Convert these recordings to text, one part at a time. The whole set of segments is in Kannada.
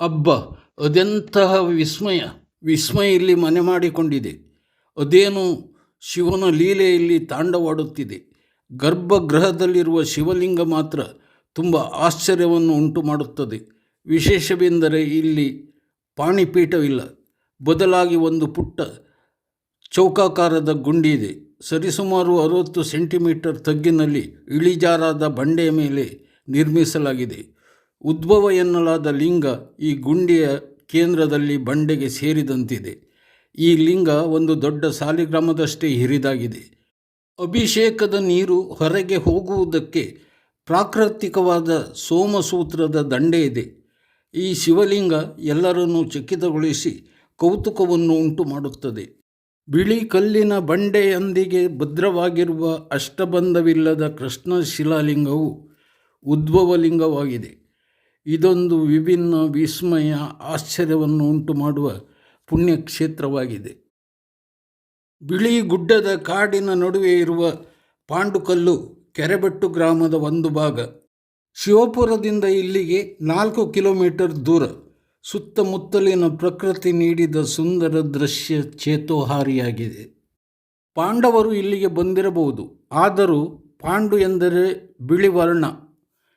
ಅಬ್ಬ, ಅದೆಂತಹ ವಿಸ್ಮಯ ವಿಸ್ಮಯ ಇಲ್ಲಿ ಮನೆ ಮಾಡಿಕೊಂಡಿದೆ. ಅದೇನು ಶಿವನ ಲೀಲೆಯಲ್ಲಿ ತಾಂಡವಾಡುತ್ತಿದೆ. ಗರ್ಭಗೃಹದಲ್ಲಿರುವ ಶಿವಲಿಂಗ ಮಾತ್ರ ತುಂಬ ಆಶ್ಚರ್ಯವನ್ನು ಉಂಟು ಮಾಡುತ್ತದೆ ವಿಶೇಷವೆಂದರೆ ಇಲ್ಲಿ ಪಾಣಿಪೀಠವಿಲ್ಲ. ಬದಲಾಗಿ ಒಂದು ಪುಟ್ಟ ಚೌಕಾಕಾರದ ಗುಂಡಿ ಇದೆ ಸರಿಸುಮಾರು ಅರವತ್ತು ಸೆಂಟಿಮೀಟರ್ ತಗ್ಗಿನಲ್ಲಿ ಇಳಿಜಾರಾದ ಬಂಡೆಯ ಮೇಲೆ ನಿರ್ಮಿಸಲಾಗಿದೆ. ಉದ್ಭವ ಎನ್ನಲಾದ ಲಿಂಗ ಈ ಗುಂಡಿಯ ಕೇಂದ್ರದಲ್ಲಿ ಬಂಡೆಗೆ ಸೇರಿದಂತಿದೆ. ಈ ಲಿಂಗ ಒಂದು ದೊಡ್ಡ ಸಾಲಿಗ್ರಾಮದಷ್ಟೇ ಹಿರಿದಾಗಿದೆ. ಅಭಿಷೇಕದ ನೀರು ಹೊರಗೆ ಹೋಗುವುದಕ್ಕೆ ಪ್ರಾಕೃತಿಕವಾದ ಸೋಮಸೂತ್ರದ ದಂಡೆ ಇದೆ. ಈ ಶಿವಲಿಂಗ ಎಲ್ಲರನ್ನೂ ಚಕಿತಗೊಳಿಸಿ ಕೌತುಕವನ್ನು ಉಂಟು ಮಾಡುತ್ತದೆ ಬಿಳಿ ಕಲ್ಲಿನ ಬಂಡೆಯೊಂದಿಗೆ ಭದ್ರವಾಗಿರುವ ಅಷ್ಟಬಂಧವಿಲ್ಲದ ಕೃಷ್ಣ ಶಿಲಾಲಿಂಗವು ಉದ್ಭವಲಿಂಗವಾಗಿದೆ. ಇದೊಂದು ವಿಭಿನ್ನ ವಿಸ್ಮಯ ಆಶ್ಚರ್ಯವನ್ನು ಉಂಟು ಮಾಡುವ ಪುಣ್ಯಕ್ಷೇತ್ರವಾಗಿದೆ. ಬಿಳಿ ಗುಡ್ಡದ ಕಾಡಿನ ನಡುವೆ ಇರುವ ಪಾಂಡುಕಲ್ಲು ಕೆರೆಬೆಟ್ಟು ಗ್ರಾಮದ ಒಂದು ಭಾಗ. ಶಿವಪುರದಿಂದ ಇಲ್ಲಿಗೆ ನಾಲ್ಕು ಕಿಲೋಮೀಟರ್ ದೂರ. ಸುತ್ತಮುತ್ತಲಿನ ಪ್ರಕೃತಿ ನೀಡಿದ ಸುಂದರ ದೃಶ್ಯ ಚೇತೋಹಾರಿಯಾಗಿದೆ. ಪಾಂಡವರು ಇಲ್ಲಿಗೆ ಬಂದಿರಬಹುದು. ಆದರೂ ಪಾಂಡು ಎಂದರೆ ಬಿಳಿ ವರ್ಣ.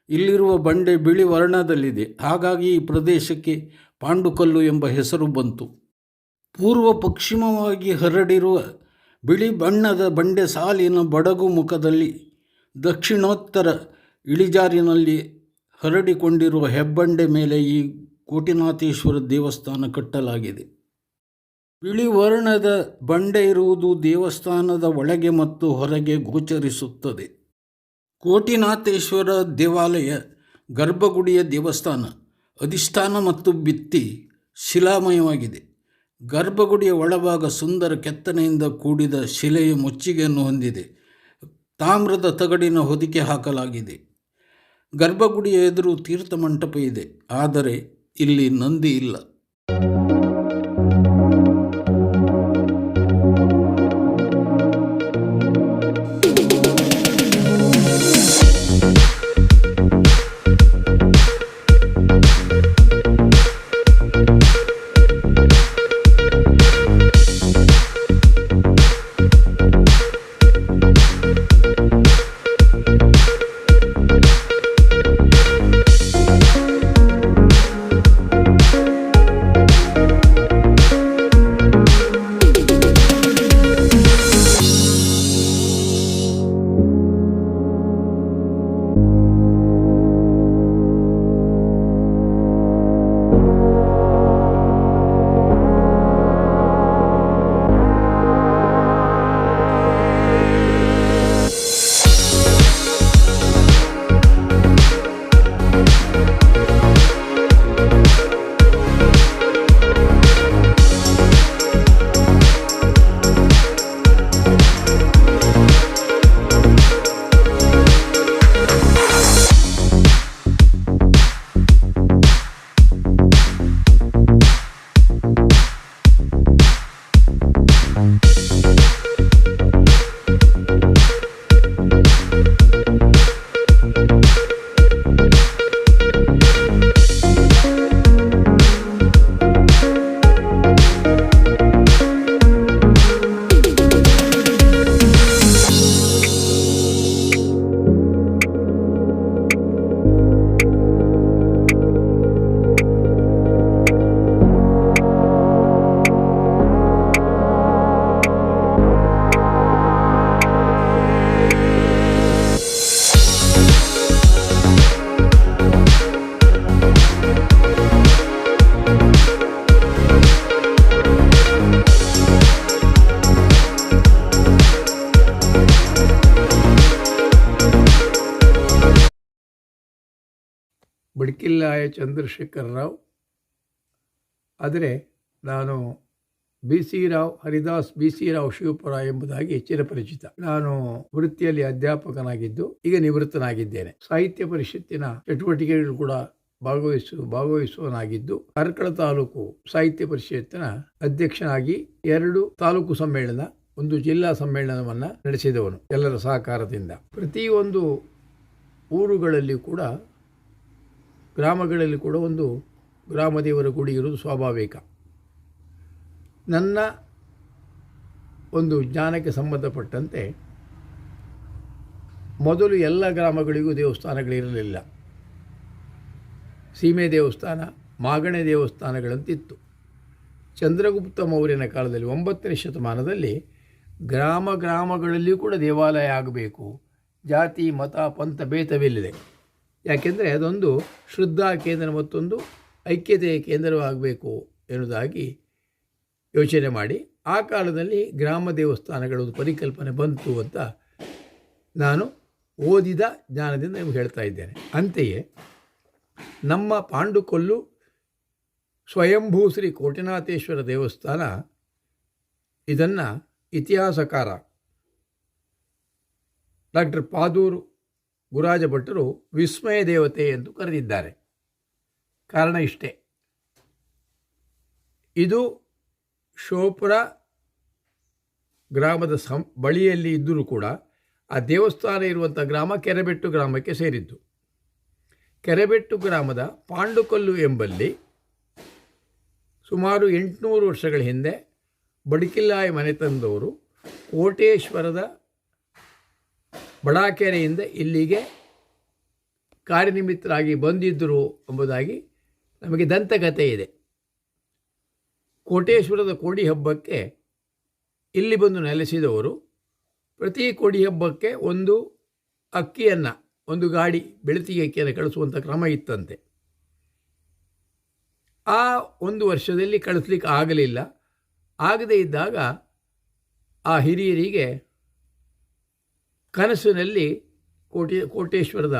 ಇಲ್ಲಿರುವ ಬಂಡೆ ಬಿಳಿ ವರ್ಣದಲ್ಲಿದೆ. ಹಾಗಾಗಿ ಈ ಪ್ರದೇಶಕ್ಕೆ ಪಾಂಡುಕಲ್ಲು ಎಂಬ ಹೆಸರು ಬಂತು. ಪೂರ್ವ ಪಶ್ಚಿಮವಾಗಿ ಹರಡಿರುವ ಬಿಳಿ ಬಣ್ಣದ ಬಂಡೆ ಸಾಲಿನ ಬಡಗು ಮುಖದಲ್ಲಿ ದಕ್ಷಿಣೋತ್ತರ ಇಳಿಜಾರಿನಲ್ಲಿ ಹರಡಿಕೊಂಡಿರುವ ಹೆಬ್ಬಂಡೆ ಮೇಲೆ ಈ ಕೋಟಿನಾಥೇಶ್ವರ ದೇವಸ್ಥಾನ ಕಟ್ಟಲಾಗಿದೆ. ಬಿಳಿ ವರ್ಣದ ಬಂಡೆ ಇರುವುದು ದೇವಸ್ಥಾನದ ಒಳಗೆ ಮತ್ತು ಹೊರಗೆ ಗೋಚರಿಸುತ್ತದೆ. ಕೋಟಿನಾಥೇಶ್ವರ ದೇವಾಲಯ, ಗರ್ಭಗುಡಿಯ ದೇವಸ್ಥಾನ, ಅಧಿಷ್ಠಾನ ಮತ್ತು ಭಿತ್ತಿ ಶಿಲಾಮಯವಾಗಿದೆ. ಗರ್ಭಗುಡಿಯ ಒಳಭಾಗ ಸುಂದರ ಕೆತ್ತನೆಯಿಂದ ಕೂಡಿದ ಶಿಲೆಯ ಮುಚ್ಚಿಗೆಯನ್ನು ಹೊಂದಿದೆ. ತಾಮ್ರದ ತಗಡಿನ ಹೊದಿಕೆ ಹಾಕಲಾಗಿದೆ. ಗರ್ಭಗುಡಿಯ ಎದುರು ತೀರ್ಥ ಮಂಟಪ ಇದೆ. ಆದರೆ ಇಲ್ಲಿ ನಂದಿ ಇಲ್ಲ. ಬಡ್ಕಿಲ್ಲಾಯ ಚಂದ್ರಶೇಖರ್ ರಾವ್ ಆದರೆ ನಾನು B C Rao, Haridas B C Rao Shivapura ಎಂಬುದಾಗಿ ಚಿರಪರಿಚಿತ ನಾನು ವೃತ್ತಿಯಲ್ಲಿ ಅಧ್ಯಾಪಕನಾಗಿದ್ದು, ಈಗ ನಿವೃತ್ತನಾಗಿದ್ದೇನೆ. ಸಾಹಿತ್ಯ ಪರಿಷತ್ತಿನ ಚಟುವಟಿಕೆಗಳು ಕೂಡ ಭಾಗವಹಿಸು ಭಾಗವಹಿಸುವನಾಗಿದ್ದು ಕಾರ್ಕಳ ತಾಲೂಕು ಸಾಹಿತ್ಯ ಪರಿಷತ್ತಿನ ಅಧ್ಯಕ್ಷನಾಗಿ ಎರಡು ತಾಲೂಕು ಸಮ್ಮೇಳನ, ಒಂದು ಜಿಲ್ಲಾ ಸಮ್ಮೇಳನವನ್ನು ನಡೆಸಿದವನು ಎಲ್ಲರ ಸಹಕಾರದಿಂದ. ಪ್ರತಿಯೊಂದು ಊರುಗಳಲ್ಲಿ ಕೂಡ ಗ್ರಾಮಗಳಲ್ಲಿ ಕೂಡ ಒಂದು ಗ್ರಾಮದೇವರ ಗುಡಿ ಇರುವುದು ಸ್ವಾಭಾವಿಕ. ನನ್ನ ಒಂದು ಜ್ಞಾನಕ್ಕೆ ಸಂಬಂಧಪಟ್ಟಂತೆ ಮೊದಲು ಎಲ್ಲ ಗ್ರಾಮಗಳಿಗೂ ದೇವಸ್ಥಾನಗಳಿರಲಿಲ್ಲ. ಸೀಮೆ ದೇವಸ್ಥಾನ, ಮಾಗಣೆ ದೇವಸ್ಥಾನಗಳಂತಿತ್ತು. ಚಂದ್ರಗುಪ್ತ ಮೌರ್ಯನ ಕಾಲದಲ್ಲಿ ಒಂಬತ್ತನೇ ಶತಮಾನದಲ್ಲಿ ಗ್ರಾಮ ಗ್ರಾಮಗಳಲ್ಲಿಯೂ ಕೂಡ ದೇವಾಲಯ ಆಗಬೇಕು. ಜಾತಿ, ಮತ, ಪಂಥ, ಭೇದವಿಲ್ಲದೆ. ಯಾಕೆಂದರೆ ಅದೊಂದು ಶ್ರದ್ಧಾ ಕೇಂದ್ರ ಮತ್ತೊಂದು ಐಕ್ಯತೆಯ ಕೇಂದ್ರವಾಗಬೇಕು ಎನ್ನುವುದಾಗಿ ಯೋಚನೆ ಮಾಡಿ ಆ ಕಾಲದಲ್ಲಿ ಗ್ರಾಮ ದೇವಸ್ಥಾನಗಳ ಒಂದು ಪರಿಕಲ್ಪನೆ ಬಂತು ಅಂತ ನಾನು ಓದಿದ ಜ್ಞಾನದಿಂದ ನಿಮಗೆ ಹೇಳ್ತಾ ಇದ್ದೇನೆ. ಅಂತೆಯೇ ನಮ್ಮ ಪಾಂಡುಕೊಲ್ಲು ಸ್ವಯಂಭೂ ಶ್ರೀ ಕೋಟಿನಾಥೇಶ್ವರ ದೇವಸ್ಥಾನ ಇದನ್ನು ಇತಿಹಾಸಕಾರ ಡಾಕ್ಟರ್ ಪಾದೂರು ಗುರಾಜ ಭಟ್ಟರು ವಿಸ್ಮಯ ದೇವತೆ ಎಂದು ಕರೆದಿದ್ದಾರೆ. ಕಾರಣ ಇಷ್ಟೇ. ಇದು ಶೋಪುರ ಗ್ರಾಮದ ಸಂ, ಬಳಿಯಲ್ಲಿ ಇದ್ದರೂ ಕೂಡ ಆ ದೇವಸ್ಥಾನ ಇರುವಂಥ ಗ್ರಾಮ ಕೆರೆಬೆಟ್ಟು ಗ್ರಾಮಕ್ಕೆ ಸೇರಿದ್ದು. ಕೆರೆಬೆಟ್ಟು ಗ್ರಾಮದ ಪಾಂಡುಕಲ್ಲು ಎಂಬಲ್ಲಿ ಸುಮಾರು ಎಂಟುನೂರು ವರ್ಷಗಳ ಹಿಂದೆ ಬಡಕಿಲ್ಲಾಯಿ ಮನೆತನದವರು ಕೋಟೇಶ್ವರದ ಬಡಾಕೆರೆಯಿಂದ ಇಲ್ಲಿಗೆ ಕಾರ್ಯನಿಮಿತ್ತರಾಗಿ ಬಂದಿದ್ದರು ಎಂಬುದಾಗಿ ನಮಗೆ ದಂತಕಥೆ ಇದೆ. ಕೋಟೇಶ್ವರದ ಕೋಡಿ ಹಬ್ಬಕ್ಕೆ ಇಲ್ಲಿ ಬಂದು ನೆಲೆಸಿದವರು ಪ್ರತಿ ಕೋಡಿ ಹಬ್ಬಕ್ಕೆ ಒಂದು ಅಕ್ಕಿಯನ್ನು, ಒಂದು ಗಾಡಿ ಬೆಳತಿಗೆ ಅಕ್ಕಿಯನ್ನು ಕಳಿಸುವಂಥ ಕ್ರಮ ಇತ್ತಂತೆ. ಆ ಒಂದು ವರ್ಷದಲ್ಲಿ ಕಳಿಸ್ಲಿಕ್ಕೆ ಆಗಲಿಲ್ಲ. ಆಗದೇ ಇದ್ದಾಗ ಆ ಹಿರಿಯರಿಗೆ ಕನಸಿನಲ್ಲಿ ಕೋಟಿ, ಕೋಟೇಶ್ವರದ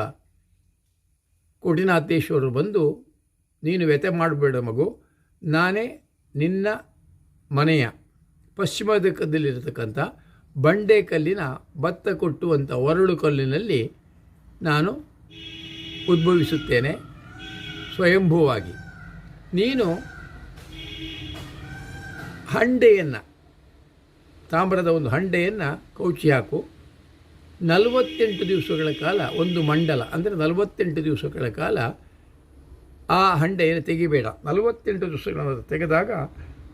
ಕೋಟಿನಾಥೇಶ್ವರರು ಬಂದು, ನೀನು ವ್ಯಥೆ ಮಾಡಬೇಡ ಮಗು, ನಾನೇ ನಿನ್ನ ಮನೆಯ ಪಶ್ಚಿಮ ದಿಕ್ಕದಲ್ಲಿರತಕ್ಕಂಥ ಬಂಡೆಕಲ್ಲಿನ ಭತ್ತ ಕೊಟ್ಟುವಂಥ ಒರಳು ಕಲ್ಲಿನಲ್ಲಿ ನಾನು ಉದ್ಭವಿಸುತ್ತೇನೆ ಸ್ವಯಂಭೂವಾಗಿ. ನೀನು ಹಂಡೆಯನ್ನು, ತಾಮ್ರದ ಒಂದು ಹಂಡೆಯನ್ನು ಕೌಚಿ ಹಾಕು. ನಲವತ್ತೆಂಟು ದಿವಸಗಳ ಕಾಲ, ಒಂದು ಮಂಡಲ, ಅಂದರೆ ನಲವತ್ತೆಂಟು ದಿವಸಗಳ ಕಾಲ ಆ ಹಂಡೆಯನ್ನು ತೆಗಿಬೇಡ. ನಲವತ್ತೆಂಟು ದಿವಸಗಳನ್ನು ತೆಗೆದಾಗ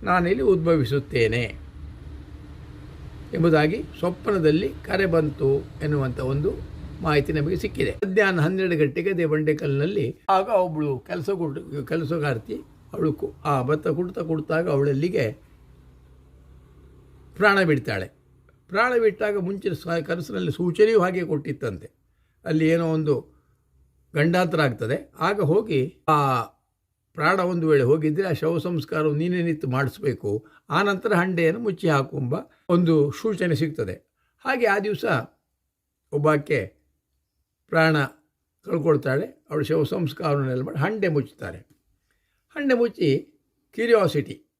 ನಾನಿಲ್ಲಿ ಉದ್ಭವಿಸುತ್ತೇನೆ ಎಂಬುದಾಗಿ ಸ್ವಪ್ನದಲ್ಲಿ ಕರೆ ಬಂತು ಎನ್ನುವಂಥ ಒಂದು ಮಾಹಿತಿ ನಮಗೆ ಸಿಕ್ಕಿದೆ. ಮಧ್ಯಾಹ್ನ ಹನ್ನೆರಡು ಗಂಟೆಗೆ ಅದೇ ಬಂಡೆಕಲ್ಲಿನಲ್ಲಿ ಆಗ ಒಬ್ಬಳು ಕೆಲಸ ಕೊಟ್ಟು ಕೆಲಸಗಾರ್ತಿ ಅವಳು ಆ ಭತ್ತ ಕುಡ್ತಾ ಕುಡ್ತಾಗ ಅವಳಲ್ಲಿಗೆ ಪ್ರಾಣ ಬಿಡ್ತಾಳೆ ಪ್ರಾಣ ಬಿಟ್ಟಾಗ ಮುಂಚಿನ ಸ ಕನಸಿನಲ್ಲಿ ಸೂಚನೆಯೂ ಹಾಗೆ ಕೊಟ್ಟಿತ್ತಂತೆ. ಅಲ್ಲಿ ಏನೋ ಒಂದು ಗಂಡಾಂತರ ಆಗ್ತದೆ. ಆಗ ಹೋಗಿ ಆ ಪ್ರಾಣ ಒಂದು ವೇಳೆ ಹೋಗಿದ್ದರೆ ಆ ಶವ ಸಂಸ್ಕಾರವು ನೀನೇ ನಿಂತು ಮಾಡಿಸ್ಬೇಕು. ಆನಂತರ ಹಂಡೆಯನ್ನು ಮುಚ್ಚಿ ಹಾಕುಂಬ ಒಂದು ಸೂಚನೆ ಸಿಗ್ತದೆ. ಹಾಗೆ ಆ ದಿವಸ ಒಬ್ಬಾಕೆ ಪ್ರಾಣ ಕಳ್ಕೊಳ್ತಾಳೆ. ಅವಳು ಶವ ಸಂಸ್ಕಾರವನ್ನೆಲ್ಲ ಮಾಡಿ ಹಂಡೆ ಮುಚ್ಚುತ್ತಾರೆ. ಹಂಡೆ ಮುಚ್ಚಿ ಕ್ಯೂರಿಯಾಸಿಟಿ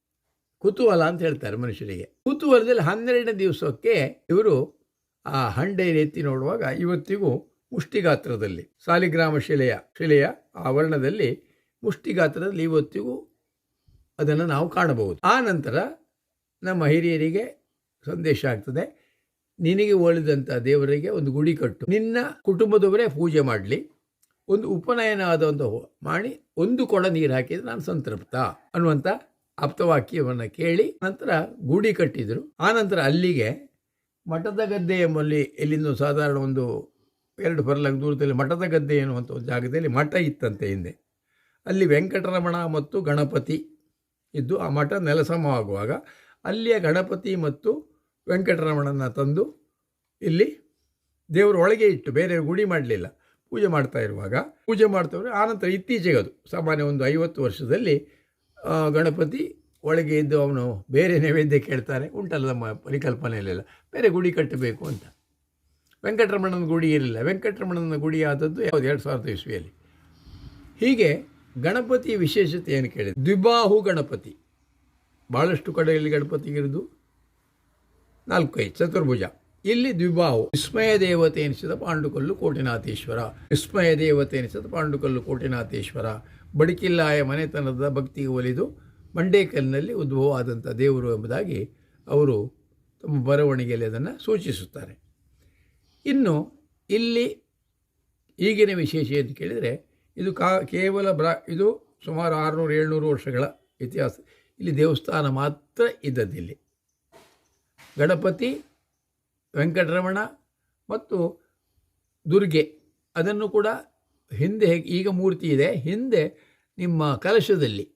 ಕುತೂಹಲ ಅಂತ ಹೇಳ್ತಾರೆ ಮನುಷ್ಯರಿಗೆ. ಕುತೂಹಲದಲ್ಲಿ ಹನ್ನೆರಡನೇ ದಿವಸಕ್ಕೆ ಇವರು ಆ ಹಂಡೆ ಎತ್ತಿ ನೋಡುವಾಗ ಇವತ್ತಿಗೂ ಮುಷ್ಟಿಗಾತ್ರದಲ್ಲಿ, ಸಾಲಿಗ್ರಾಮ ಶಿಲೆಯ ಶಿಲೆಯ ಆವರಣದಲ್ಲಿ ವರ್ಣದಲ್ಲಿ ಮುಷ್ಟಿಗಾತ್ರದಲ್ಲಿ ಇವತ್ತಿಗೂ ಅದನ್ನು ನಾವು ಕಾಣಬಹುದು. ಆ ನಂತರ ನಮ್ಮ ಹಿರಿಯರಿಗೆ ಸಂದೇಶ ಆಗ್ತದೆ, ನಿನಗೆ ಒಳಿದಂಥ ದೇವರಿಗೆ ಒಂದು ಗುಡಿ ಕಟ್ಟು, ನಿನ್ನ ಕುಟುಂಬದವರೇ ಪೂಜೆ ಮಾಡಲಿ, ಒಂದು ಉಪನಯನ ಆದಂಥ ಮಾಡಿ ಒಂದು ಕೊಡ ನೀರು ಹಾಕಿದರೆ ನಾನು ಸಂತೃಪ್ತ ಅನ್ನುವಂಥ ಆಪ್ತವಾಕ್ಯವನ್ನು ಕೇಳಿ ನಂತರ ಗೂಡಿ ಕಟ್ಟಿದರು. ಆನಂತರ ಅಲ್ಲಿಗೆ ಮಠದ ಗದ್ದೆ ಎಂಬಲ್ಲಿ ಎಲ್ಲಿಂದ ಸಾಧಾರಣ ಒಂದು ಎರಡು ಪರ್ಲಂಗ್ ದೂರದಲ್ಲಿ ಮಠದ ಗದ್ದೆ ಎನ್ನುವಂಥ ಒಂದು ಜಾಗದಲ್ಲಿ ಮಠ ಇತ್ತಂತೆ ಹಿಂದೆ. ಅಲ್ಲಿ ವೆಂಕಟರಮಣ ಮತ್ತು ಗಣಪತಿ ಇದ್ದು ಆ ಮಠ ನೆಲಸಮವಾಗುವಾಗ ಅಲ್ಲಿಯ ಗಣಪತಿ ಮತ್ತು ವೆಂಕಟರಮಣನ ತಂದು ಇಲ್ಲಿ ದೇವರು ಒಳಗೆ ಇಟ್ಟು ಬೇರೆ ಗುಡಿ ಮಾಡಲಿಲ್ಲ. ಪೂಜೆ ಮಾಡ್ತಾ ಇರುವಾಗ ಪೂಜೆ ಮಾಡ್ತವ್ರೆ ಆನಂತರ ಇತ್ತೀಚೆಗೆ ಅದು ಸಾಮಾನ್ಯ ಒಂದು ಐವತ್ತು ವರ್ಷದಲ್ಲಿ ಗಣಪತಿ ಒಳಗೆ ಇದ್ದು ಅವನು ಬೇರೆ ನೈವೇದ್ಯ ಕೇಳ್ತಾರೆ ಉಂಟಲ್ಲ ನಮ್ಮ ಪರಿಕಲ್ಪನೆಯಲ್ಲೆಲ್ಲ. ಬೇರೆ ಗುಡಿ ಕಟ್ಟಬೇಕು ಅಂತ. ವೆಂಕಟರಮಣನ ಗುಡಿ ಇರಲಿಲ್ಲ. ವೆಂಕಟರಮಣನ ಗುಡಿ ಆದದ್ದು ಯಾವುದು? ಎರಡು ಸಾವಿರದ ಇಸ್ವಿಯಲ್ಲಿ. ಹೀಗೆ ಗಣಪತಿ ವಿಶೇಷತೆ ಏನು ಕೇಳಿದೆ ದ್ವಿಬಾಹು ಗಣಪತಿ. ಭಾಳಷ್ಟು ಕಡೆಯಲ್ಲಿ ಗಣಪತಿಗಿರೋದು ನಾಲ್ಕು ಕೈ ಚತುರ್ಭುಜ. ಇಲ್ಲಿ ದ್ವಿಭಾವು? ವಿಸ್ಮಯ ದೇವತೆ ಎನಿಸಿದ ಪಾಂಡುಕಲ್ಲು ಕೋಟಿನಾಥೇಶ್ವರ. ವಿಸ್ಮಯ ದೇವತೆ ಎನಿಸಿದ ಪಾಂಡುಕಲ್ಲು ಕೋಟಿನಾಥೇಶ್ವರ. ಬಡಕಿಲ್ಲಾಯ ಮನೆತನದ ಭಕ್ತಿಗೆ ಒಲಿದು ಮಂಡೇಕಲ್ನಲ್ಲಿ ಉದ್ಭವ ಆದಂಥ ದೇವರು ಎಂಬುದಾಗಿ ಅವರು ತಮ್ಮ ಬರವಣಿಗೆಯಲ್ಲಿ ಅದನ್ನು ಸೂಚಿಸುತ್ತಾರೆ. ಇನ್ನು ಇಲ್ಲಿ ಈಗಿನ ವಿಶೇಷ ಅಂತ ಕೇಳಿದರೆ, ಇದು ಕಾ, ಕೇವಲ ಬ್ರಾ, ಇದು ಸುಮಾರು ಆರುನೂರು, ಏಳ್ನೂರು ವರ್ಷಗಳ ಇತಿಹಾಸ. ಇಲ್ಲಿ ದೇವಸ್ಥಾನ ಮಾತ್ರ ಇದ್ದದ್ದಿಲ್ಲಿ. ಗಣಪತಿ ವೆಂಕಟರಮಣ ಮತ್ತು ದುರ್ಗೆ. ಅದನ್ನು ಕೂಡ ಹಿಂದೆ ಈಗ ಮೂರ್ತಿ ಇದೆ. ಹಿಂದೆ ನಿಮ್ಮ ಕಲಶದಲ್ಲಿ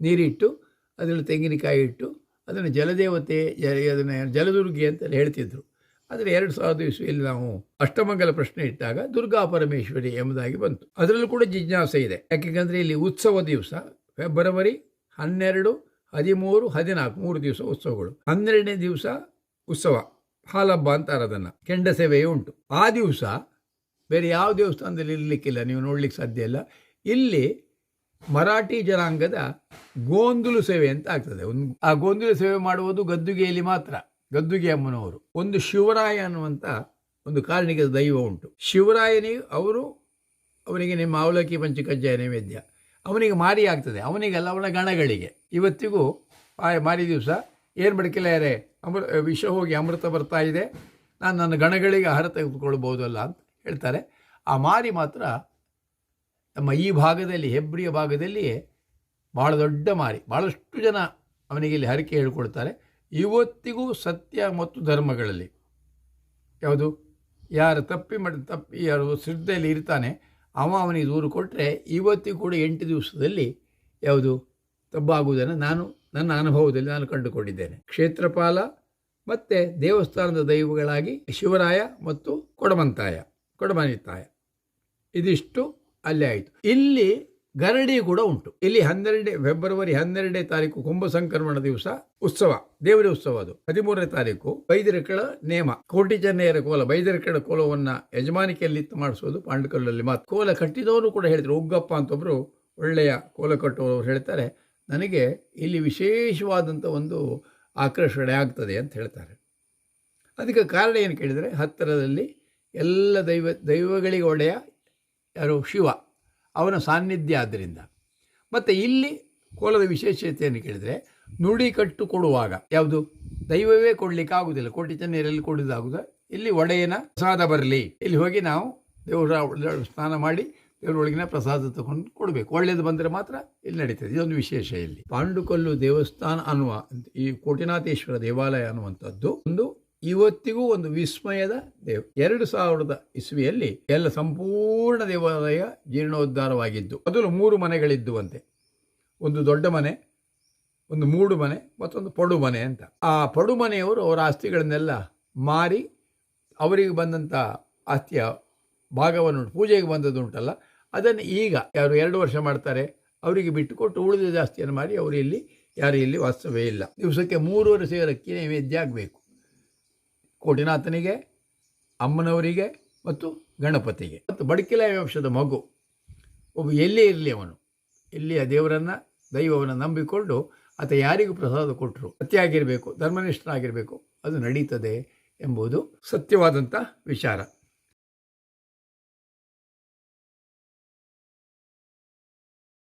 ನೀರಿಟ್ಟು, ಅದರಲ್ಲಿ ತೆಂಗಿನಕಾಯಿ ಇಟ್ಟು, ಅದನ್ನು ಜಲದೇವತೆ, ಅದನ್ನು ಜಲದುರ್ಗೆ ಅಂತ ಹೇಳ್ತಿದ್ರು. ಆದರೆ ಎರಡು ಸಾವಿರದ ಇಸ್ವಿಯಲ್ಲಿ ನಾವು ಅಷ್ಟಮಂಗಲ ಪ್ರಶ್ನೆ ಇಟ್ಟಾಗ ದುರ್ಗಾ ಪರಮೇಶ್ವರಿ ಎಂಬುದಾಗಿ ಬಂತು. ಅದರಲ್ಲೂ ಕೂಡ ಜಿಜ್ಞಾಸೆ ಇದೆ. ಯಾಕೆಂದರೆ ಇಲ್ಲಿ ಉತ್ಸವ ದಿವಸ, ಫೆಬ್ರವರಿ ಹನ್ನೆರಡು, ಹದಿಮೂರು, ಹದಿನಾಲ್ಕು, ಮೂರು ದಿವಸ ಉತ್ಸವಗಳು. ಹನ್ನೆರಡನೇ ದಿವಸ ಉತ್ಸವ. ಹಾಲಬ್ಬ ಅಂತಾರೆ ಅದನ್ನು ಕೆಂಡ ಸೇವೆಯೇ ಉಂಟು. ಆ ದಿವಸ ಬೇರೆ ಯಾವ ದೇವಸ್ಥಾನದಲ್ಲಿ ಇರಲಿಕ್ಕಿಲ್ಲ, ನೀವು ನೋಡ್ಲಿಕ್ಕೆ ಸಾಧ್ಯ ಇಲ್ಲ. ಇಲ್ಲಿ ಮರಾಠಿ ಜನಾಂಗದ ಗೋಂದುಲು ಸೇವೆ ಅಂತ ಆಗ್ತದೆ. ಒಂದು, ಆ ಗೋಂದುಲು ಸೇವೆ ಮಾಡುವುದು ಗದ್ದುಗೆಯಲ್ಲಿ ಮಾತ್ರ. ಗದ್ದುಗೆ ಅಮ್ಮನವರು. ಒಂದು ಶಿವರಾಯ ಅನ್ನುವಂಥ ಒಂದು ಕಾರಣಿಕ ದೈವ ಉಂಟು. ಶಿವರಾಯನಿಗೆ ಅವರು ಅವನಿಗೆ ನಿಮ್ಮ ಅವಲಕ್ಕಿ ಪಂಚಕಜ್ಜಾಯ ನೈವೇದ್ಯ. ಅವನಿಗೆ ಮಾರಿ ಆಗ್ತದೆ. ಅವನಿಗೆಲ್ಲ ಅವನ ಗಣಗಳಿಗೆ. ಇವತ್ತಿಗೂ ಮಾರಿ ದಿವಸ ಏನು ಬಡಕಿಲ್ಲ ಅಮೃ ವಿಷ ಹೋಗಿ ಅಮೃತ ಬರ್ತಾ ಇದೆ. ನಾನು ನನ್ನ ಗಣಗಳಿಗೆ ಆಹಾರ ತೆಗೆದುಕೊಳ್ಬೋದಲ್ಲ ಅಂತ ಹೇಳ್ತಾರೆ. ಆ ಮಾರಿ ಮಾತ್ರ ನಮ್ಮ ಈ ಭಾಗದಲ್ಲಿ, ಹೆಬ್ರಿಯ ಭಾಗದಲ್ಲಿಯೇ ಭಾಳ ದೊಡ್ಡ ಮಾರಿ. ಭಾಳಷ್ಟು ಜನ ಅವನಿಗೆ ಇಲ್ಲಿ ಹರಕೆ ಹೇಳ್ಕೊಳ್ತಾರೆ ಇವತ್ತಿಗೂ ಸತ್ಯ ಮತ್ತು ಧರ್ಮಗಳಲ್ಲಿ. ಯಾವುದು? ಯಾರು ತಪ್ಪಿ ಮಾಡಿ, ತಪ್ಪಿ ಯಾರು ಶ್ರದ್ಧೆಯಲ್ಲಿ ಇರ್ತಾನೆ, ಅವ ಅವನಿಗೆ ದೂರು ಕೊಟ್ಟರೆ ಇವತ್ತಿಗೂ ಕೂಡ ಎಂಟು ದಿವಸದಲ್ಲಿ ಯಾವುದು? ತಬ್ಬಾಗುವುದನ್ನು ನಾನು ನನ್ನ ಅನುಭವದಲ್ಲಿ ನಾನು ಕಂಡುಕೊಂಡಿದ್ದೇನೆ. ಕ್ಷೇತ್ರಪಾಲ ಮತ್ತು ದೇವಸ್ಥಾನದ ದೈವಗಳಾಗಿ ಶಿವರಾಯ ಮತ್ತು ಕೊಡಮಂತಾಯ ಕೊಡಮನಿತಾಯ ಇದಿಷ್ಟು ಅಲ್ಲೇ ಆಯಿತು. ಇಲ್ಲಿ ಗರಡಿ ಕೂಡ ಉಂಟು. ಇಲ್ಲಿ ಹನ್ನೆರಡನೇ ಫೆಬ್ರವರಿ ಹನ್ನೆರಡನೇ ತಾರೀಕು ಕುಂಭ ಸಂಕ್ರಮಣ ದಿವಸ ಉತ್ಸವ, ದೇವರ ಉತ್ಸವ ಅದು. ಹದಿಮೂರನೇ ತಾರೀಕು ಬೈದರಕಳ ನೇಮ. ಕೋಟಿ ಚೆನ್ನೈಯರ ಕೋಲ, ಬೈದರಕಳ ಕೋಲವನ್ನ ಯಜಮಾನಿಕೆಯಲ್ಲಿತ್ತು ಮಾಡಿಸೋದು ಪಾಂಡುಕಲ್ಲಲ್ಲಿ ಮಾತು. ಕೋಲ ಕಟ್ಟಿದವರು ಕೂಡ ಹೇಳಿದ್ರು. ಉಗ್ಗಪ್ಪ ಅಂತ ಒಬ್ಬರು ಒಳ್ಳೆಯ ಕೋಲ ಕಟ್ಟುವವರು ಹೇಳ್ತಾರೆ. ನನಗೆ ಇಲ್ಲಿ ವಿಶೇಷವಾದಂಥ ಒಂದು ಆಕರ್ಷಣೆ ಆಗ್ತದೆ ಅಂತ ಹೇಳ್ತಾರೆ. ಅದಕ್ಕೆ ಕಾರಣ ಏನು ಕೇಳಿದರೆ ಹತ್ತಿರದಲ್ಲಿ ಎಲ್ಲ ದೈವ, ದೈವಗಳಿಗೆ ಒಡೆಯ ಯಾರು? ಶಿವ. ಅವನ ಸಾನ್ನಿಧ್ಯ ಆದ್ದರಿಂದ. ಮತ್ತು ಇಲ್ಲಿ ಕೋಲದ ವಿಶೇಷತೆಯನ್ನು ಕೇಳಿದರೆ ನುಡಿ ಕಟ್ಟು ಕೊಡುವಾಗ ಯಾವುದು? ದೈವವೇ ಕೊಡಲಿಕ್ಕೆ ಆಗುವುದಿಲ್ಲ ಕೋಟಿ ಚೆನ್ನೈರಲ್ಲಿ ಕೊಡೋದಾಗುದ ಇಲ್ಲಿ ಒಡೆಯನ ಪ್ರಸಾದ ಬರಲಿ. ಇಲ್ಲಿ ಹೋಗಿ ನಾವು ದೇವರ ಸ್ನಾನ ಮಾಡಿ ದೇವರೊಳಗಿನ ಪ್ರಸಾದ ತಗೊಂಡು ಕೊಡಬೇಕು. ಒಳ್ಳೆಯದು ಬಂದರೆ ಮಾತ್ರ ಇಲ್ಲಿ ನಡೀತದೆ. ಇದೊಂದು ವಿಶೇಷ ಇಲ್ಲಿ. ಪಾಂಡುಕಲ್ಲು ದೇವಸ್ಥಾನ ಅನ್ನುವ ಈ ಕೋಟಿನಾಥೇಶ್ವರ ದೇವಾಲಯ ಅನ್ನುವಂಥದ್ದು ಒಂದು ಇವತ್ತಿಗೂ ಒಂದು ವಿಸ್ಮಯದ ದೇವ. ಎರಡು ಸಾವಿರದ ಇಸ್ವಿಯಲ್ಲಿ ಎಲ್ಲ ಸಂಪೂರ್ಣ ದೇವಾಲಯ ಜೀರ್ಣೋದ್ಧಾರವಾಗಿದ್ದು. ಮೊದಲು ಮೂರು ಮನೆಗಳಿದ್ದುವಂತೆ. ಒಂದು ದೊಡ್ಡ ಮನೆ, ಒಂದು ಮೂಡು ಮನೆ, ಮತ್ತೊಂದು ಪಡು ಮನೆ ಅಂತ. ಆ ಪಡು ಮನೆಯವರು ಅವರ ಆಸ್ತಿಗಳನ್ನೆಲ್ಲ ಮಾರಿ ಅವರಿಗೆ ಬಂದಂಥ ಆಸ್ತಿಯ ಭಾಗವನ್ನು ಪೂಜೆಗೆ ಬಂದದ್ದು ಉಂಟಲ್ಲ ಅದನ್ನು ಈಗ ಯಾರು ಎರಡು ವರ್ಷ ಮಾಡ್ತಾರೆ, ಅವರಿಗೆ ಬಿಟ್ಟುಕೊಟ್ಟು ಉಳಿದ ಜಾಸ್ತಿಯನ್ನು ಮಾಡಿ ಅವರು ಇಲ್ಲಿ, ಯಾರು ಇಲ್ಲಿ ವಾಸ್ತವ್ಯ ಇಲ್ಲ. ದಿವಸಕ್ಕೆ ಮೂರುವರೆ ಸಾವಿರ ಅಕ್ಕಿ ನೈವೇದ್ಯ ಆಗಬೇಕು. ಕೋಟಿನಾಥನಿಗೆ, ಅಮ್ಮನವರಿಗೆ ಮತ್ತು ಗಣಪತಿಗೆ. ಮತ್ತು ಬಡಕಿಲ ವಂಶದ ಮಗು, ಒಬ್ಬ ಎಲ್ಲೇ ಇರಲಿ ಅವನು. ಎಲ್ಲಿಯ ದೇವರನ್ನು, ದೈವವನ್ನು ನಂಬಿಕೊಂಡು ಆತ ಯಾರಿಗೂ ಪ್ರಸಾದ ಕೊಟ್ಟರು. ಸತ್ಯ ಆಗಿರಬೇಕು, ಧರ್ಮನಿಷ್ಠನಾಗಿರಬೇಕು, ಅದು ನಡೀತದೆ ಎಂಬುದು ಸತ್ಯವಾದಂಥ ವಿಚಾರ.